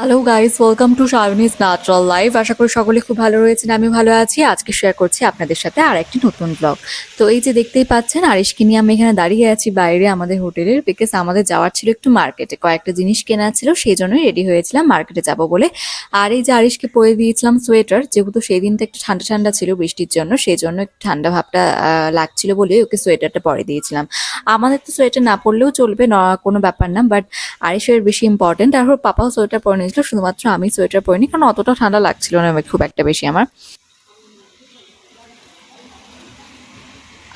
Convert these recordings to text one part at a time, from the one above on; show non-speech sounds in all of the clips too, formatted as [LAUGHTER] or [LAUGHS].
Hello guys welcome to শারনিস natural life আশা করি সকলে খুব ভালো রয়েছেন আমি ভালো আছি। আজকে শেয়ার করছি আপনাদের সাথে আর একটি নতুন ব্লগ তো এই যে দেখতেই পাচ্ছেন আরিশকে নিয়ে আমি এখানে দাঁড়িয়ে আছি বাইরে আমাদের হোটেলের বিকজ আমাদের যাওয়ার ছিল একটু মার্কেটে কয়েকটা জিনিস কেনা ছিল, সেই জন্যই রেডি হয়েছিলাম মার্কেটে যাব বলে। আর এই যে আরিশকে পরে দিয়েছিলাম সোয়েটার যেহেতু সেই দিনটা একটু ঠান্ডা ঠান্ডা ছিল বৃষ্টির জন্য, সেই জন্য একটু ঠান্ডা ভাবটা লাগছিল বলে ওকে সোয়েটারটা পরে দিয়েছিলাম। আমাদের তো সোয়েটার না পরলেও চলবে কোনো ব্যাপার না বাট আরিশের বেশি ইম্পর্টেন্ট আর ওর পাপাও সোয়েটার পরে নিয়েছিল শুধুমাত্র আমি সোয়েটার পরিনি, কারণ অতটা ঠান্ডা লাগছিল না খুব একটা বেশি আমার।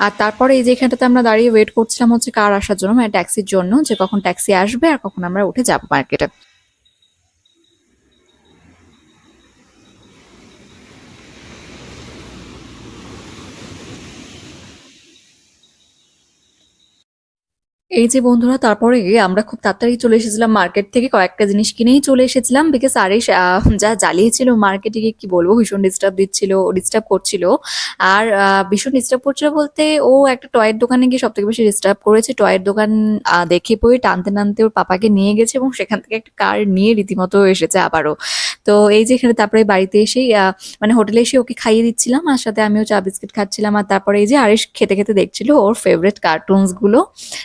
আর তারপরে এই যে এখানটাতে আমরা দাঁড়িয়ে ওয়েট করছিলাম হচ্ছে কার আসার জন্য মানে ট্যাক্সির জন্য, যে কখন ট্যাক্সি আসবে আর কখন আমরা উঠে যাব মার্কেটে এই যে বন্ধুরা, তারপরে আমরা খুব তাড়াতাড়ি চলে এসেছিলাম মার্কেট থেকে। কয়েকটা জিনিস কিনেই চলে এসেছিলাম বিকজ আরিশ যা জ্বালিয়েছিল মার্কেটে গিয়ে কি বলব, ভীষণ ডিস্টার্ব দিচ্ছিল ডিস্টার্ব করছিল। আর ভীষণ ডিস্টার্ব করছিল বলতে, ও একটা টয়ের দোকানে গিয়ে সব থেকে বেশি ডিস্টার্ব করেছে। টয়ের দোকান দেখে পড়ে টানতে টানতে ওর পাপাকে নিয়ে গেছে এবং সেখান থেকে একটা কার নিয়ে রীতিমতো এসেছে আবারও। তো এই যে এখানে তারপরে বাড়িতে এসেই মানে হোটেলে এসে ওকে খাইয়ে দিচ্ছিলাম, আর সাথে আমিও চা বিস্কিট খাচ্ছিলাম, আর তারপরে এই যে আরিশ খেতে খেতে দেখছিল ওর ফেভারিট কার্টুনসগুলো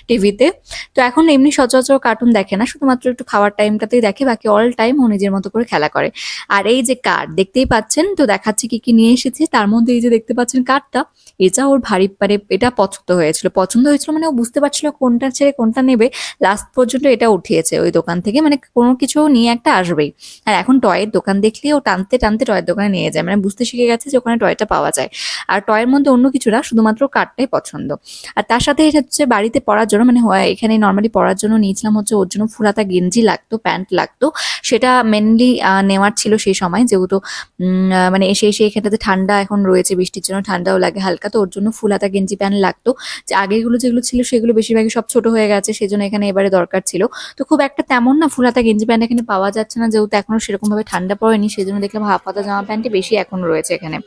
টিভিতে। তো এখন এমনি সচরাচর কার্টুন দেখে না, শুধুমাত্র একটু খাওয়ার টাইমটাতেই দেখে, বাকি অল টাইম ও নিজের মতো করে খেলা করে। আর এই যে কার্ড দেখতেই পাচ্ছেন? তো দেখাচ্ছি কি কি নিয়ে এসেছে, তার মধ্যে এই যে দেখতে পাচ্ছেন কার্ডটা এটা ওর ভারী পারে এটা পছন্দ হয়েছিল। পছন্দ হয়েছিল মানে ও বুঝতে পারছিল কোনটা ছেড়ে কোনটা নেবে লাস্ট পর্যন্ত এটা উঠিয়েছে ওই দোকান থেকে মানে কোনো কিছু নিয়ে একটা আসবেই। আর এখন টয়ের দোকান দেখলে ও টানতে টানতে টয়ের দোকানে নিয়ে যায়। মানে বুঝতে শিখে গেছে যে ওখানে টয়টা পাওয়া যায়। আর টয়ের মধ্যে অন্য কিছু না, শুধুমাত্র কার্ডটাই পছন্দ। আর তার সাথে এটা হচ্ছে বাড়িতে পড়ার জন্য মানে এখানে নর্মালি পড়ার জন্য নিয়েছিলাম হচ্ছে ওর জন্য ফুলাতা গেঞ্জি লাগতো, প্যান্ট লাগতো। সেটা মেনলি নেওয়ার ছিল সেই সময় যেহেতু মানে এসে এসে এখানটাতে ঠান্ডা এখন রয়েছে, বৃষ্টির জন্য ঠান্ডাও লাগে হালকা, তো ওর জন্য ফুলাতা গেঞ্জি প্যান্ট লাগতো। যে আগেগুলো যেগুলো ছিল সেগুলো বেশিরভাগই সব ছোট হয়ে গেছে, সেজন্য এখানে এবারে দরকার ছিল। তো খুব একটা তেমন না ফুলাতা গেঞ্জি প্যান্ট এখানে পাওয়া যাচ্ছে না, যেহেতু এখনও সেরকম ভাবে ঠান্ডা পড়েনি সেই জন্য দেখলাম হাফ হাতা জামা প্যান্টই বেশি এখন রয়েছে এখানে।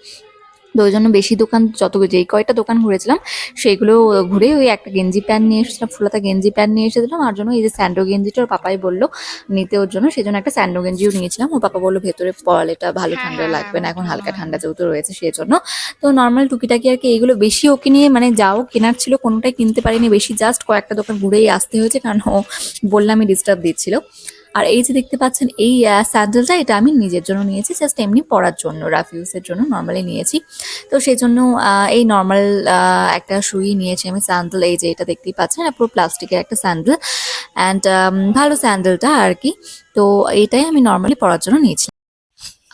তো ওই জন্য বেশি দোকান যত যেই কয়টা দোকান ঘুরেছিলাম সেইগুলো ঘুরে ওই একটা গেঞ্জি প্যান্ট নিয়ে এসেছিলাম ফুলাতা গেঞ্জি প্যান্ট নিয়ে এসেছিলাম আর জন্য এই যে স্যান্ডো গেঞ্জিটা ওর পাপাই বলল নিতে ওর জন্য সেই জন্য একটা স্যান্ডো গেঞ্জিও নিয়েছিলাম। ওর পাপা বলল ভেতরে পরালে এটা ভালো ঠান্ডা লাগবে না এখন হালকা ঠান্ডা যেহেতু রয়েছে সেই জন্য তো নর্মাল টুকিটাকি আর কি এইগুলো বেশি ওকে নিয়ে মানে যাও কেনার ছিল কোনোটাই কিনতে পারিনি বেশি জাস্ট কয়েকটা দোকান ঘুরেই আসতে হয়েছে কারণ ও বললামই ডিস্টার্ব দিচ্ছিল। আর এই যে দেখতে পাচ্ছেন, এই স্যান্ডেলটা, এটা আমি নিজের জন্য নিয়েছি জাস্ট এমনি পরার জন্য রাফ ইউজের জন্য নর্মালি নিয়েছি। তো সেই জন্য এই নর্মাল একটা সুই নিয়েছি আমি, স্যান্ডেল, এই যে এটা দেখতেই পাচ্ছেন পুরো প্লাস্টিকের একটা স্যান্ডেল। অ্যান্ড ভালো স্যান্ডেলটা আর কি। তো এটাই আমি নর্মালি পরার জন্য নিয়েছি।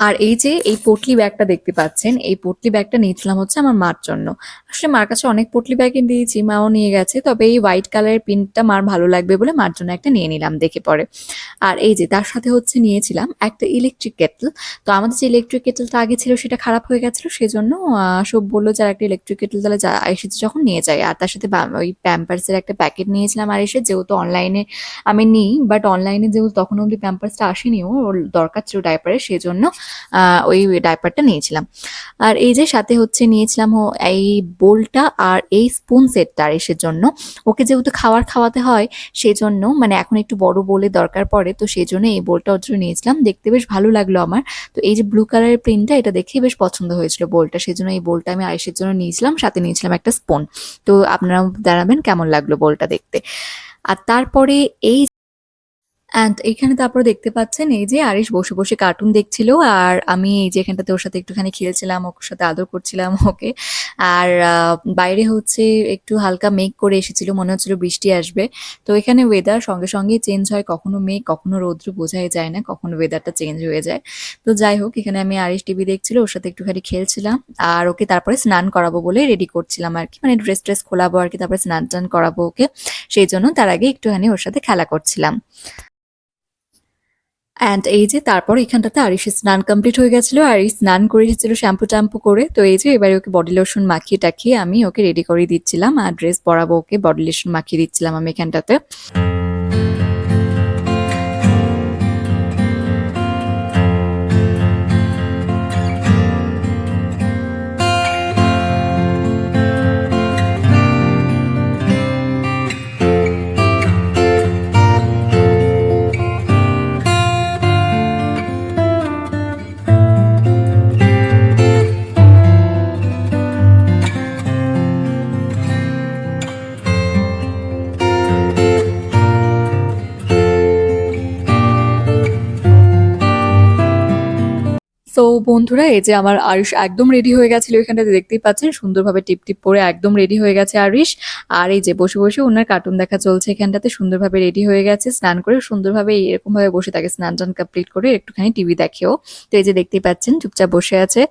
আর এই যে এই পটলি ব্যাগটা দেখতে পাচ্ছেন, এই পটলি ব্যাগটা নিয়েছিলাম হচ্ছে আমার মার জন্য। আসলে মার কাছে অনেক পটলি ব্যাগ দিয়েছি মাও নিয়ে গেছে। তবে এই হোয়াইট কালারের প্রিন্টটা মার ভালো লাগবে বলে মার জন্য একটা নিয়ে নিলাম দেখে পরে। আর এই যে তার সাথে হচ্ছে নিয়েছিলাম একটা ইলেকট্রিক কেটল তো আমাদের যে ইলেকট্রিক কেটলটা আগে ছিল সেটা খারাপ হয়ে গেছিল সেই জন্য আহ, সব বলল যে আর একটা ইলেকট্রিক কেটল তাহলে যা এসেছে যখন নিয়ে যায়। আর তার সাথে ওই প্যাম্পার্সের একটা প্যাকেট নিয়েছিলাম আর এসে যেহেতু অনলাইনে আমি নিই বাট অনলাইনে যেহেতু তখন অবধি প্যাম্পার্সটা আসেনি ওর দরকার ছিল ডাইপারের সেই জন্য ওই ডাইপারটা নিয়েছিলাম। আর এই যে সাথে হচ্ছে নিয়েছিলাম এই বোলটা আর এই স্পুন সেটটা আরিসের জন্য। ওকে যেহেতু খাবার খাওয়াতে হয় সেই জন্য মানে এখন একটু বড় বোলের দরকার পড়ে, তো সেই জন্য এই বোলটা ওর জন্য নিয়েছিলাম। দেখতে বেশ ভালো লাগল আমার। তো এই যে ব্লু কালারের প্রিন্টটা এটা দেখেই বেশ পছন্দ হয়েছিল বোলটা। সেই জন্য এই বোলটা আমি আরিসের জন্য নিয়েছিলাম, সাথে নিয়েছিলাম একটা স্পুন তো আপনারা জানাবেন কেমন লাগল বোলটা দেখতে। আর তারপরে এই অ্যান্ড এখানে তারপরে দেখতে পাচ্ছেন, এই যে আরিশ বসে বসে কার্টুন দেখছিল, আর আমি এই যে এখানটাতে ওর সাথে একটুখানি খেলছিলাম ওর সাথে আদর করছিলাম, [LAUGHS] ওকে। আর বাইরে হচ্ছে একটু হালকা মেঘ করে এসেছিল, মনে হচ্ছিল বৃষ্টি আসবে। তো এখানে ওয়েদার সঙ্গে সঙ্গে চেঞ্জ হয়, কখনো মেঘ, কখনো রৌদ্র, বোঝাই যায় না, কখনো ওয়েদারটা চেঞ্জ হয়ে যায়। তো যাই হোক, এখানে আমি আরিশ টিভি দেখছিল, ওর সাথে একটুখানি খেলছিলাম, আর ওকে তারপরে স্নান করাবো বলে রেডি করছিলাম আর কি। মানে ড্রেস ট্রেস খোলাবো আর কি, তারপরে স্নান টান করাবো ওকে। সেই জন্য তার আগে একটুখানি ওর সাথে খেলা করছিলাম। অ্যান্ড এই যে তারপর এখানটাতে আরিসের স্নান কমপ্লিট হয়ে গেছিল এই স্নান করে এসেছিল শ্যাম্পু ট্যাম্পু করে। তো এই যে এবারে ওকে বডি লোশন মাখিয়ে টাখিয়ে আমি ওকে রেডি করে দিচ্ছিলাম, আর ড্রেস পরাবো ওকে বডি লোশন মাখিয়ে দিচ্ছিলাম আমি এখানটাতে। বন্ধুরা, এই যে আমার আয়ুষ একদম রেডি হয়ে গেছিল এখানটাতে, দেখতেই পাচ্ছেন? সুন্দরভাবে টিপ টিপ পরে একদম রেডি হয়ে গেছে আয়ুষ আর এই যে বসে বসে ওনার কার্টুন দেখা চলছে এখানটাতে, সুন্দরভাবে রেডি হয়ে গেছে। স্নান করে সুন্দরভাবে এরকম ভাবে বসে থাকে স্নান টান কমপ্লিট করে একটুখানি টিভি দেখেও তো এই যে দেখতেই পাচ্ছেন, চুপচাপ বসে আছে।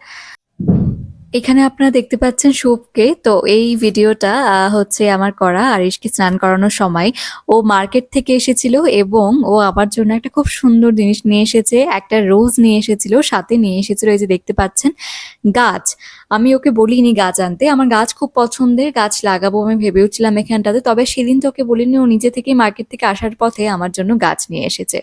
এখানে আপনারা দেখতে পাচ্ছেন শুভকে। তো এই ভিডিওটা হচ্ছে আমার করা, আরিশকে স্নান করানোর সময়। ও মার্কেট থেকে এসেছিল এবং ও আমার জন্য একটা খুব সুন্দর জিনিস নিয়ে এসেছে, একটা রোজ নিয়ে এসেছিল, সাথে নিয়ে এসেছিল এই যে দেখতে পাচ্ছেন, গাছ। আমি ওকে বলিনি গাছ আনতে, আমার গাছ খুব পছন্দের, গাছ লাগাবো আমি ভেবেওছিলাম এখানটাতে, তবে সেদিন তো ওকে বলিনি, ও নিজে থেকেই মার্কেট থেকে আসার পথে আমার জন্য গাছ নিয়ে এসেছে।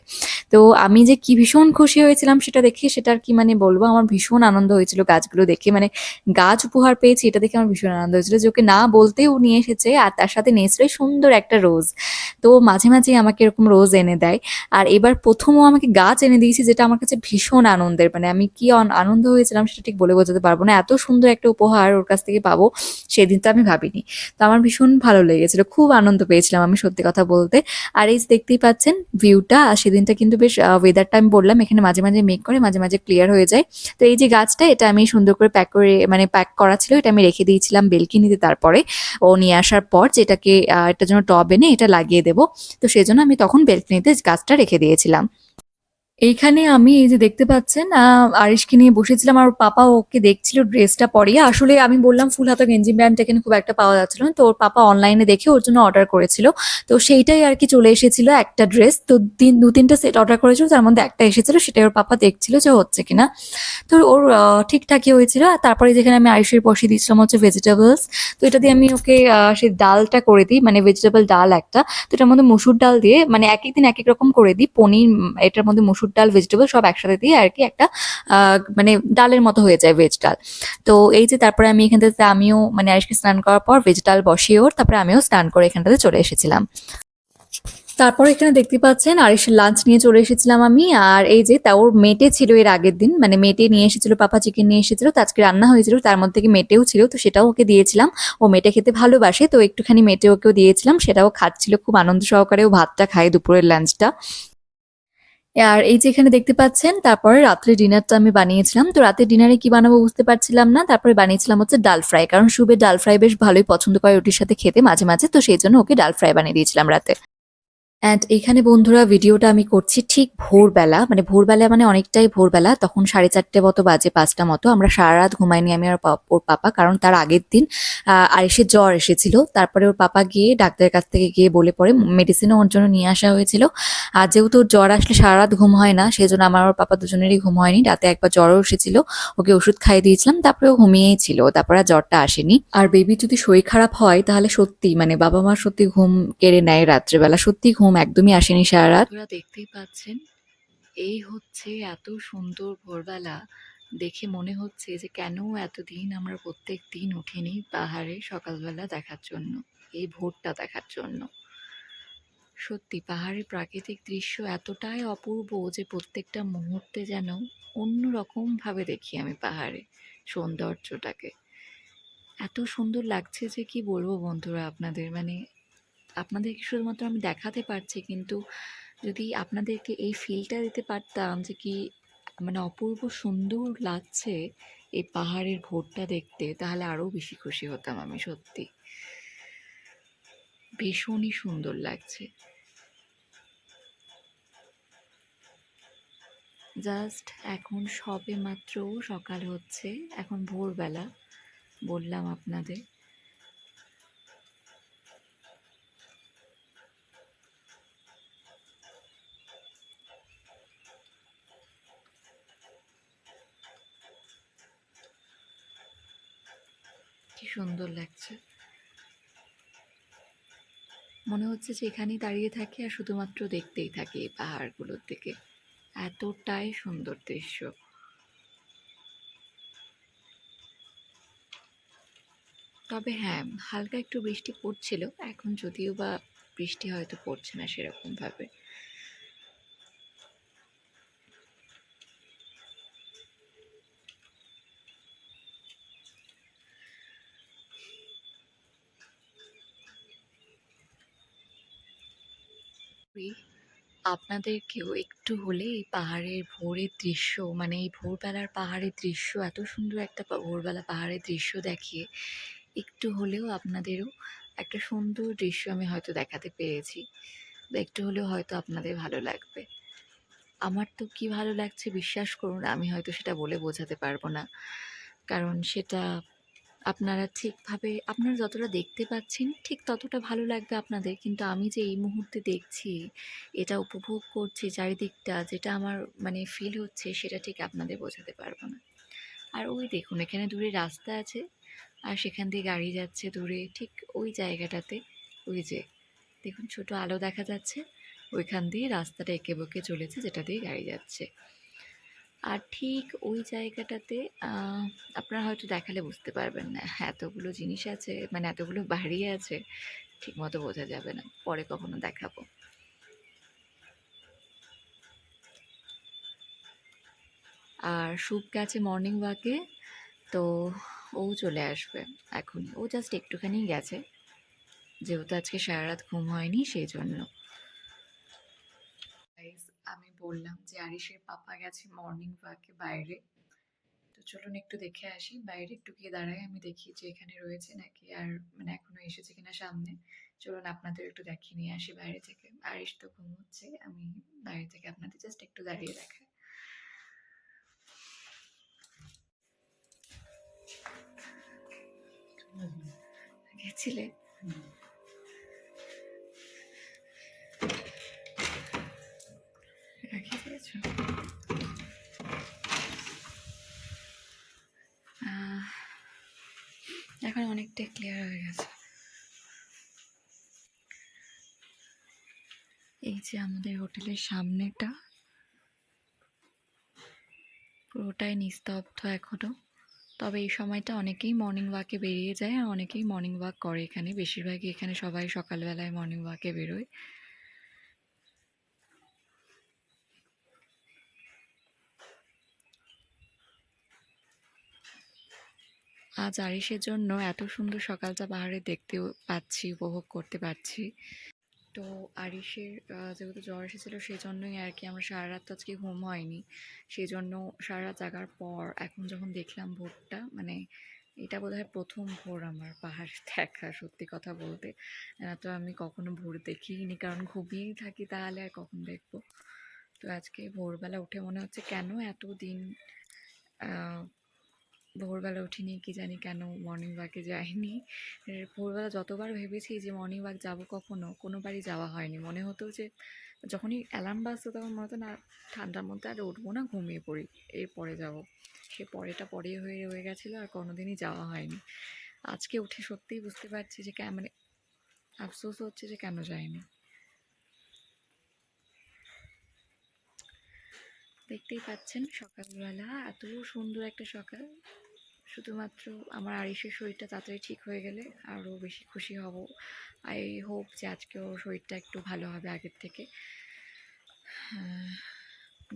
তো আমি যে কি ভীষণ খুশি হয়েছিলাম সেটা দেখে সেটা আর কি মানে বলব, আমার ভীষণ আনন্দ হয়েছিল গাছগুলো দেখে মানে গাছ উপহার পেয়েছি, এটা দেখে আমার ভীষণ আনন্দ হয়েছিল যে ওকে না বলতেই ও নিয়ে এসেছে আর তার সাথে নিয়ে সুন্দর একটা রোজ। তো মাঝে মাঝে আমাকে এরকম রোজ এনে দেয়। আর এবার প্রথমও আমাকে গাছ এনে দিয়েছি যেটা আমার কাছে ভীষণ আনন্দের। মানে আমি কি আন- আনন্দ হয়েছিলাম সেটা ঠিক বলে বোঝাতে পারব না। এত সুন্দর একটা উপহার ওর কাছ থেকে পাবো সেদিন তো আমি ভাবিনি। তো আমার ভীষণ ভালো লেগেছিল, খুব আনন্দ পেয়েছিলাম আমি সত্যি কথা বলতে। আর এই দেখতেই পাচ্ছেন ভিউটা, আর সেদিনটা কিন্তু বেশ ওয়েদারটা আমি বললাম, এখানে মাঝে মাঝে মেঘ করে মাঝে মাঝে ক্লিয়ার হয়ে যায়। তো এই যে গাছটা, এটা আমি সুন্দর করে প্যাক করে মানে প্যাক করা ছিল, এটা আমি রেখে দিয়েছিলাম বেলকিনিতে তারপরে। ও নিয়ে আসার পর যেটাকে এটার জন্য টব এনে এটা লাগিয়ে দেবো। তো সেজন্য আমি তখন বেলকিনিতে গাছটা রেখে দিয়েছিলাম। এইখানে আমি এই যে দেখতে পাচ্ছেন আরিশকে নিয়ে বসেছিলাম আর পাপা ওকে দেখছিল ড্রেসটা পরিয়ে। আসলে আমি বললাম, ফুল হাতা গেঞ্জি ব্র্যান্ড এখানে খুব একটা পাওয়া যাচ্ছিল না। তো ওর পাপা অনলাইনে দেখে ওর জন্য অর্ডার করেছিল। তো সেইটাই আর কি চলে এসেছিল একটা ড্রেস তো তিন, দু, তিনটা সেট অর্ডার করেছিল, তার মধ্যে একটা এসেছিল, সেটাই ওর পাপা দেখছিল যে হচ্ছে কিনা। তো ওর ঠিকঠাকই হয়েছিল। আর তারপরে যেখানে আমি আয়ুষের বসিয়ে দিয়েছিলাম হচ্ছে ভেজিটেবলস তো এটা দিয়ে আমি ওকে সেই ডালটা করে দিই মানে ভেজিটেবল ডাল একটা। তো এটার মধ্যে মুসুর ডাল দিয়ে মানে এক এক দিন এক এক রকম করে দিই, পনির, এটার মধ্যে মুসুর ডাল ভেজিটেবল সব একসাথে দিয়ে আর কি একটা মানে ডালের মতো হয়ে যায় ভেজ ডাল। তো এই যে তারপরে আমি এখান থেকে আমিও মানে আজকে স্নান করার পর ভেজ ডাল বসিয়ে ওর, তারপরে আমিও স্নান করে এখানটাতে চলে এসেছিলাম। তারপর এখানে দেখতে পাচ্ছেন আরিসের লাঞ্চ নিয়ে চলে এসেছিলাম আমি, আর এই যে তা ওর মেটে ছিল এর আগের দিন মানে মেটে নিয়ে এসেছিল, পাপা চিকেন নিয়ে এসেছিল, তো আজকে রান্না হয়েছিল, তার মধ্যে থেকে মেটেও ছিল, তো সেটাও ওকে দিয়েছিলাম। ও মেটে খেতে ভালোবাসে, তো একটুখানি মেটে ওকেও দিয়েছিলাম, সেটাও খাচ্ছিল, খুব আনন্দ সহকারে ও ভাতটা খায় দুপুরের লাঞ্চটা আর এই যে এখানে দেখতে পাচ্ছেন, তারপরে রাত্রে ডিনারটা আমি বানিয়েছিলাম। তো রাতে ডিনারে কি বানাবো বুঝতে পারছিলাম না। তারপরে বানিয়েছিলাম হচ্ছে ডাল ফ্রাই। কারণ শুভে ডাল ফ্রাই বেশ ভালোই পছন্দ করে রুটির সাথে খেতে মাঝে মাঝে। তো সেই জন্য ওকে ডাল ফ্রাই বানিয়ে দিয়েছিলাম রাতে। অ্যান্ড এখানে বন্ধুরা ভিডিওটা আমি করছি ঠিক ভোরবেলা মানে ভোরবেলা মানে অনেকটাই ভোরবেলা, তখন সাড়ে চারটে মতো বাজে, পাঁচটা মতো। আমরা সারা রাত ঘুমাইনি আমি আর ওর পাপা, কারণ তার আগের দিন আর এসে জ্বর এসেছিল। তারপরে ওর পাপা গিয়ে ডাক্তারের কাছ থেকে গিয়ে বলে পরে মেডিসিনও ওর জন্য নিয়ে আসা হয়েছিল। আর যেহেতু ওর জ্বর আসলে সারা রাত ঘুম হয় না, সেই জন্য আমার ওর পাপা দুজনেরই ঘুম হয়নি। রাতে একবার জ্বরও এসেছিল, ওকে ওষুধ খাইয়ে দিয়েছিলাম, তারপরে ও ঘুমিয়েই ছিল, তারপরে আর জ্বরটা আসেনি। আর বেবি যদি শরীর খারাপ হয়, তাহলে সত্যি মানে বাবা মা সত্যি ঘুম কেড়ে নেয় রাত্রেবেলা, সত্যি ঘুম একদমই আসেনি সারা রাত আপনারা দেখতেই পাচ্ছেন, এই হচ্ছে এত সুন্দর ভোরবেলা। দেখে মনে হচ্ছে যে কেন এতদিন আমরা প্রত্যেক দিন উঠিনি পাহাড়ে সকালবেলা দেখার জন্য, এই ভোরটা দেখার জন্য। সত্যি, পাহাড়ের প্রাকৃতিক দৃশ্য এতটাই অপূর্ব যে প্রত্যেকটা মুহূর্তে যেন অন্য রকম ভাবে দেখি আমি পাহাড়ে সৌন্দর্যটাকে। এত সুন্দর লাগছে যে কি বলব বন্ধুরা আপনাদের মানে আপনাদেরকে শুধুমাত্র আমি দেখাতে পারছি, কিন্তু যদি আপনাদেরকে এই ফিলটা দিতে পারতাম যে কি মানে অপূর্ব সুন্দর লাগছে এই পাহাড়ের ভোরটা দেখতে, তাহলে আরও বেশি খুশি হতাম আমি সত্যি। ভীষণই সুন্দর লাগছে। জাস্ট এখন সবে মাত্র সকাল হচ্ছে, এখন ভোরবেলা বললাম আপনাদের। সুন্দর লাগছে। মনে হচ্ছে যে এখানেই দাঁড়িয়ে থাকি আর শুধুমাত্র দেখতেই থাকি এই পাহাড়গুলোর দিকে। এতটাই সুন্দর দৃশ্য। তবে হ্যাঁ হালকা একটু বৃষ্টি পড়ছিল। এখন যদিও বা বৃষ্টি হয়তো পড়ছে না সেরকম আপনাদেরকেও একটু হলে এই পাহাড়ের ভোরের দৃশ্য মানে এই ভোরবেলার পাহাড়ের দৃশ্য, এত সুন্দর একটা ভোরবেলা পাহাড়ের দৃশ্য দেখিয়ে একটু হলেও আপনাদেরও একটা সুন্দর দৃশ্য আমি হয়তো দেখাতে পেরেছি। একটু হলেও হয়তো আপনাদের ভালো লাগবে। আমার তো কি ভালো লাগছে বিশ্বাস করুন, আমি হয়তো সেটা বলে বোঝাতে পারব না। কারণ সেটা আপনারা ঠিকভাবে, আপনারা যতটা দেখতে পাচ্ছেন, ঠিক ততটা ভালো লাগবে আপনাদের। কিন্তু আমি যে এই মুহূর্তে দেখছি, এটা উপভোগ করছি চারিদিকটা, যেটা আমার মানে ফিল হচ্ছে, সেটা ঠিক আপনাদের বোঝাতে পারব না। আর ওই দেখুন, এখানে দূরে রাস্তা আছে, আর সেখান দিয়ে গাড়ি যাচ্ছে দূরে, ঠিক ওই জায়গাটাতে, ওই যে, দেখুন ছোট আলো দেখা যাচ্ছে, ওইখান দিয়ে রাস্তাটা এঁকে বকে চলেছে, যেটা দিয়ে গাড়ি যাচ্ছে। আর ঠিক ওই জায়গাটাতে আপনারা হয়তো দেখালে বুঝতে পারবেন না, এতগুলো জিনিস আছে মানে এতগুলো বাড়ি আছে ঠিক মতো বোঝা যাবে না, পরে কখনো দেখাবো। আর সুপ গেছে মর্নিং ওয়াকে তো ও চলে আসবে এখনই ও জাস্ট একটুখানি গেছে, যেহেতু আজকে সারা রাত ঘুম হয়নি, সেই জন্য। বললাম যে আরিশের পাপা গেছে মর্নিং ওয়াকে বাইরে। তো চলুন একটু দেখে আসি। বাইরে একটু গিয়ে দাঁড়াই, আমি দেখি যে এখানে রয়েছে নাকি আর মানে এখনও এসেছে কিনা সামনে। চলুন আপনাদের একটু দেখিয়ে নিয়ে আসি বাইরে থেকে। আরিশ তো ঘুমোচ্ছে, আমি বাইরে থেকে আপনাদের জাস্ট একটু দাঁড়িয়ে দেখাই। গেছিলে? এখন অনেকটা ক্লিয়ার হয়ে গেছে। এই যে আমাদের হোটেলের সামনেটা, পুরোটাই নিস্তব্ধ এখনও। তবে এই সময়টা অনেকেই মর্নিং ওয়াকে বেরিয়ে যায় আর অনেকেই মর্নিং ওয়াক করে এখানে। বেশিরভাগই এখানে সবাই সকালবেলায় মর্নিং ওয়াকে বেরোয়। আজ আরিসের জন্য এত সুন্দর সকালটা পাহাড়ে দেখতে পাচ্ছি, উপভোগ করতে পারছি। তো আরিসের যেহেতু জ্বর এসেছিল সেই জন্যই আর কি আমার সারা রাত তো আজকে ঘুম হয়নি। সেই জন্য সারা রাত জাগার পর এখন যখন দেখলাম ভোরটা মানে এটা বোধহয় প্রথম ভোর আমার পাহাড় [LAUGHS] দেখা, সত্যি কথা বলতে। তো আমি কখনো ভোর দেখিনি কারণ ঘুমিয়েই থাকি তাহলে আর কখন দেখব? তো আজকে ভোরবেলা উঠে মনে হচ্ছে কেন এত দিন ভোরবেলা উঠিনি, কি জানি কেন মর্নিং ওয়াকে যাইনি। ভোরবেলা যতবার ভেবেছি যে মর্নিং ওয়াক যাব কখনো, কোনোবারই যাওয়া হয়নি। মনে হতো যে যখনই অ্যালার্ম বাজতো তখন মনে হতো, না, ঠান্ডার মধ্যে আর উঠবো না, ঘুমিয়ে পড়ি, এরপরে যাব। সে পরেটা পরে হয়ে, রয়ে গেছিল আর কোনোদিনই যাওয়া হয়নি। আজকে উঠে সত্যিই বুঝতে পারছি যে মানে আফসোস হচ্ছে যে কেন যায়নি দেখতেই পাচ্ছেন সকালবেলা এত সুন্দর একটা সকাল। শুধুমাত্র আমার আরিসের শরীরটা তাড়াতাড়ি ঠিক হয়ে গেলে আরও বেশি খুশি হব। আই হোপ যে আজকে ওর শরীরটা একটু ভালো হবে আগের থেকে।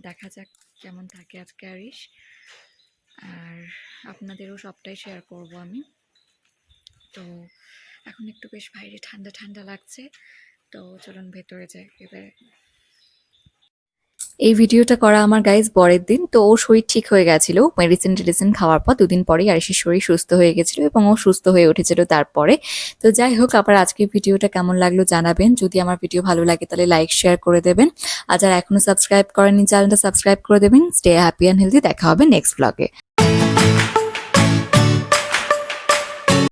দেখা যাক কেমন থাকে আজকে আরিস আর আপনাদেরও সবটাই শেয়ার করব আমি। তো এখন একটু বেশ বাইরে ঠান্ডা ঠান্ডা লাগছে। তো চলুন ভেতরে যাই। এবারে এই ভিডিওটা করা আমার গাইজ বরের দিন, তো ও শরীর ঠিক হয়ে গেছিল। মেডিসিন টেডিসিন খাওয়ার পর দুদিন পরেই আরিসের শরীর সুস্থ হয়ে গেছিল এবং ও সুস্থ হয়ে উঠেছিল তারপরে। তো যাই হোক, আবার আজকের ভিডিওটা কেমন লাগল জানাবেন। যদি আমার ভিডিও ভালো লাগে তাহলে লাইক শেয়ার করে দেবেন। আর যারা এখনও সাবস্ক্রাইব করেনি চ্যানেলটা সাবস্ক্রাইব করে দেবেন। স্টে হ্যাপি অ্যান্ড হেলদি দেখা হবে নেক্সট ব্লগে